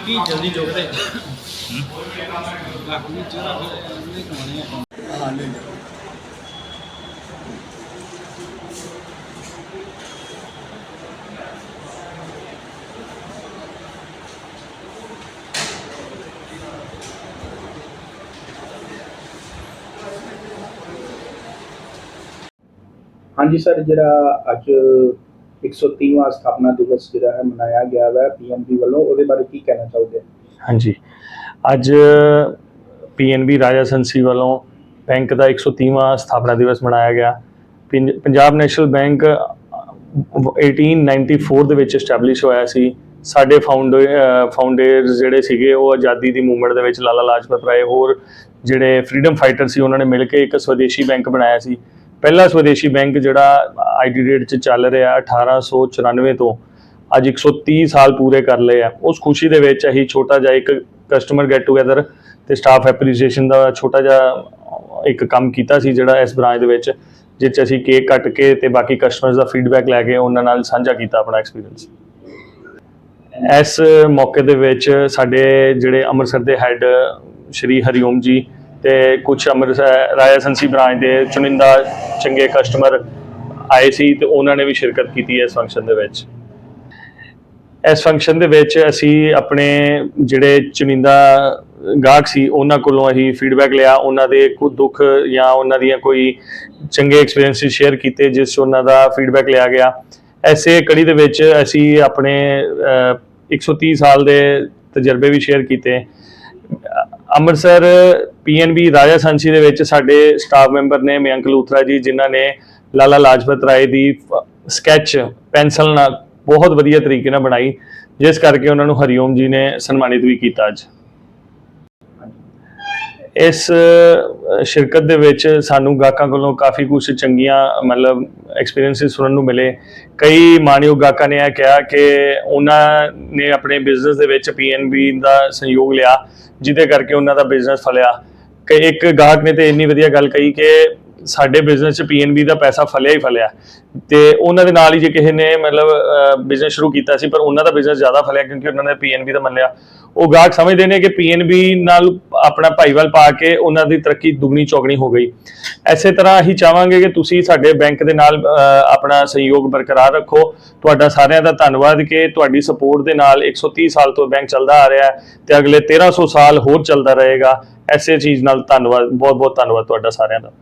ਕੀ ਜਲਦੀ ਚੁੱਕਦੇ ਲੱਖ ਵਿੱਚ ਨਹੀਂ ਕਮਾਣੇ ਆ ਹਾਂ। ਲੈ ਜਾ ਹਾਂਜੀ ਸਰ ਜਿਹੜਾ ਅੱਜ 130ਵਾਂ ਸਥਾਪਨਾ ਦਿਵਸ ਜਿਹੜਾ ਹੈ ਮਨਾਇਆ ਗਿਆ ਹੈ ਪੀਐਨਬੀ ਵੱਲੋਂ। ਉਹਦੇ ਬਾਰੇ ਕੀ ਕਹਿਣਾ ਚਾਹੋਗੇ? ਹਾਂਜੀ। ਅੱਜ ਪੀਐਨਬੀ ਰਾਜਾ ਸੰਸੀ ਵੱਲੋਂ ਬੈਂਕ ਦਾ 130ਵਾਂ ਸਥਾਪਨਾ ਦਿਵਸ ਮਨਾਇਆ ਗਿਆ। ਪੰਜਾਬ ਨੈਸ਼ਨਲ ਬੈਂਕ 1894 ਦੇ ਵਿੱਚ ਸਟੈਬਲਿਸ਼ ਹੋਇਆ ਸੀ। ਸਾਡੇ ਫਾਊਂਡਰ ਫਾਊਂਡਰਸ ਜਿਹੜੇ ਸੀਗੇ, ਉਹ ਆਜ਼ਾਦੀ ਦੀ ਮੂਵਮੈਂਟ ਦੇ ਵਿੱਚ ਲਾਲਾ ਲਾਜਪਤ ਰਾਏ ਹੋਰ ਜਿਹੜੇ ਫਰੀडम ਫਾਈਟਰ ਸੀ, ਉਹਨਾਂ ਨੇ ਮਿਲ ਕੇ ਇੱਕ ਸਵਦੇਸ਼ੀ ਬੈਂਕ ਬਣਾਇਆ ਸੀ। ਪਹਿਲਾ ਸਵਦੇਸ਼ੀ ਬੈਂਕ ਜਿਹੜਾ ਆਈਡੀ ਰੇਟ 'ਚ ਚੱਲ ਰਿਹਾ 1894 ਤੋਂ, ਅੱਜ 130 ਸਾਲ ਪੂਰੇ ਕਰ ਲਏ ਆ। ਉਸ ਖੁਸ਼ੀ ਦੇ ਵਿੱਚ ਅਸੀਂ ਛੋਟਾ ਜਿਹਾ ਇੱਕ ਕਸਟਮਰ ਗੈਟ ਟੂਗੇਦਰ ਤੇ ਸਟਾਫ ਐਪਰੀਸੀਏਸ਼ਨ ਦਾ ਛੋਟਾ ਜਿਹਾ ਇੱਕ ਕੰਮ ਕੀਤਾ ਸੀ ਜਿਹੜਾ ਇਸ ਬ੍ਰਾਂਚ ਦੇ ਵਿੱਚ, ਜਿਸ 'ਚ ਅਸੀਂ ਕੇਕ ਕੱਟ ਕੇ ਤੇ ਬਾਕੀ ਕਸਟਮਰਸ ਦਾ ਫੀਡਬੈਕ ਲੈ ਕੇ ਉਹਨਾਂ ਨਾਲ ਸਾਂਝਾ ਕੀਤਾ ਆਪਣਾ ਐਕਸਪੀਰੀਅੰਸ ਇਸ ਮੌਕੇ ਦੇ ਵਿੱਚ ਸਾਡੇ ਜਿਹੜੇ ਅੰਮ੍ਰਿਤਸਰ ਦੇ ਹੈੱਡ ਸ਼੍ਰੀ ਹਰੀਓਮ ਜੀ ਤੇ ਕੁਝ ਅੰਮ੍ਰਿਤਸਰ, ਰਾਜਾ ਸੰਸੀ ਬ੍ਰਾਂਚ ਦੇ ਚੁਣਿੰਦਾ ਚੰਗੇ ਕਸਟਮਰ ਆਏ ਸੀ ਤੇ ਉਹਨਾਂ ਨੇ ਵੀ ਸ਼ਿਰਕਤ ਕੀਤੀ ਇਸ ਫੰਕਸ਼ਨ ਦੇ ਵਿੱਚ। ਇਸ ਫੰਕਸ਼ਨ ਦੇ ਵਿੱਚ ਅਸੀਂ ਆਪਣੇ ਜਿਹੜੇ ਚੁਣਿੰਦਾ ਗਾਹਕ ਸੀ ਉਹਨਾਂ ਕੋਲੋਂ ਅਸੀਂ ਫੀਡਬੈਕ ਲਿਆ ਉਹਨਾਂ ਦੇ ਕੋਈ ਦੁੱਖ ਜਾਂ ਉਹਨਾਂ ਦੀਆਂ ਕੋਈ ਚੰਗੇ ਐਕਸਪੀਰੀਅੰਸ ਸ਼ੇਅਰ ਕੀਤੇ ਜਿਸ 'ਚ ਉਹਨਾਂ ਦਾ ਫੀਡਬੈਕ ਲਿਆ ਗਿਆ। ਐਸੇ ਕੜੀ ਦੇ ਵਿੱਚ ਅਸੀਂ ਆਪਣੇ ਅਹ, 130 ਸਾਲ ਦੇ ਤਜਰਬੇ ਵੀ ਸ਼ੇਅਰ ਕੀਤੇ। ਅੰਮ੍ਰਿਤਸਰ ਪੀਐਨਬੀ ਰਾਜਾ ਸੰਸੀ ਦੇ ਵਿੱਚ ਸਾਡੇ ਸਟਾਫ ਮੈਂਬਰ ਨੇ ਮਯੰਕ ਲੂਥਰਾ ਜੀ, ਜਿਨ੍ਹਾਂ ਨੇ ਲਾਲਾ ਲਾਜਪਤ ਰਾਏ ਦੀ ਸਕੈਚ ਪੈਨਸਲ ਨਾਲ ਬਹੁਤ ਵਧੀਆ ਤਰੀਕੇ ਨਾਲ ਬਣਾਈ, ਜਿਸ ਕਰਕੇ ਉਹਨਾਂ ਨੂੰ ਹਰੀਓਮ ਜੀ ਨੇ ਸਨਮਾਨਿਤ ਵੀ ਕੀਤਾ ਅੱਜ। ਇਸ ਸ਼ਿਰਕਤ ਦੇ ਵਿੱਚ ਸਾਨੂੰ ਗਾਹਕਾਂ ਕੋਲੋਂ ਕਾਫੀ ਕੁਝ ਚੰਗੀਆਂ, ਮਤਲਬ ਐਕਸਪੀਰੀਐਂਸਿਸ ਸੁਣਨ ਨੂੰ ਮਿਲੇ। ਕਈ ਮਾਣਯੋਗ ਗਾਹਕਾਂ ਨੇ ਇਹ ਕਿਹਾ ਕਿ ਉਹਨਾਂ ਨੇ ਆਪਣੇ ਬਿਜ਼ਨਸ ਦੇ ਵਿੱਚ ਪੀਐਨਬੀ ਦਾ ਸਹਿਯੋਗ ਲਿਆ, ਜਿਹਦੇ ਕਰਕੇ ਉਹਨਾਂ ਦਾ ਬਿਜ਼ਨਸ ਫਲਿਆ। ਕਿ ਇੱਕ ਗਾਹਕ ਨੇ ਤੇ ਇੰਨੀ ਵਧੀਆ ਗੱਲ ਕਹੀ ਕਿ ਸਾਡੇ ਬਿਜ਼ਨਸ 'ਚ ਪੀਐਨਬੀ ਦਾ ਪੈਸਾ ਫਲਿਆ ਹੀ ਫਲਿਆ। ਤੇ ਉਹਨਾਂ ਦੇ ਨਾਲ ਹੀ ਜੇ ਕਿਸੇ ਨੇ ਮਤਲਬ ਬਿਜ਼ਨਸ ਸ਼ੁਰੂ ਕੀਤਾ ਸੀ, ਪਰ ਉਹਨਾਂ ਦਾ ਬਿਜ਼ਨਸ ਜ਼ਿਆਦਾ ਫਲਿਆ ਕਿਉਂਕਿ ਉਹਨਾਂ ਨੇ ਪੀਐਨਬੀ ਦਾ ਮੰਨਿਆ ਉਹ ਗਾਹਕ ਸਮਝਦੇ ਨੇ ਕਿ ਪੀਐਨਬੀ ਨਾਲ ਆਪਣਾ ਭਾਈਵਾਲ ਪਾ ਕੇ ਉਹਨਾਂ ਦੀ ਤਰੱਕੀ ਦੁੱਗਣੀ ਚੌਗਣੀ ਹੋ ਗਈ। ਐਸੇ ਤਰ੍ਹਾਂ ਅਸੀਂ ਚਾਹਾਂਗੇ ਕਿ ਤੁਸੀਂ ਸਾਡੇ ਬੈਂਕ ਦੇ ਨਾਲ ਆਪਣਾ ਸਹਿਯੋਗ ਬਰਕਰਾਰ ਰੱਖੋ। ਤੁਹਾਡਾ ਸਾਰਿਆਂ ਦਾ ਧੰਨਵਾਦ ਕਿ ਤੁਹਾਡੀ ਸਪੋਰਟ ਦੇ ਨਾਲ 130 ਸਾਲ ਤੋਂ ਬੈਂਕ ਚੱਲਦਾ ਆ ਰਿਹਾ ਹੈ ਤੇ ਅਗਲੇ 1300 ਸਾਲ ਹੋਰ ਚੱਲਦਾ ਰਹੇਗਾ। ਐਸੇ ਚੀਜ਼ ਨਾਲ ਧੰਨਵਾਦ ਬਹੁਤ ਬਹੁਤ ਧੰਨਵਾਦ ਤੁਹਾਡਾ ਸਾਰਿਆਂ ਦਾ।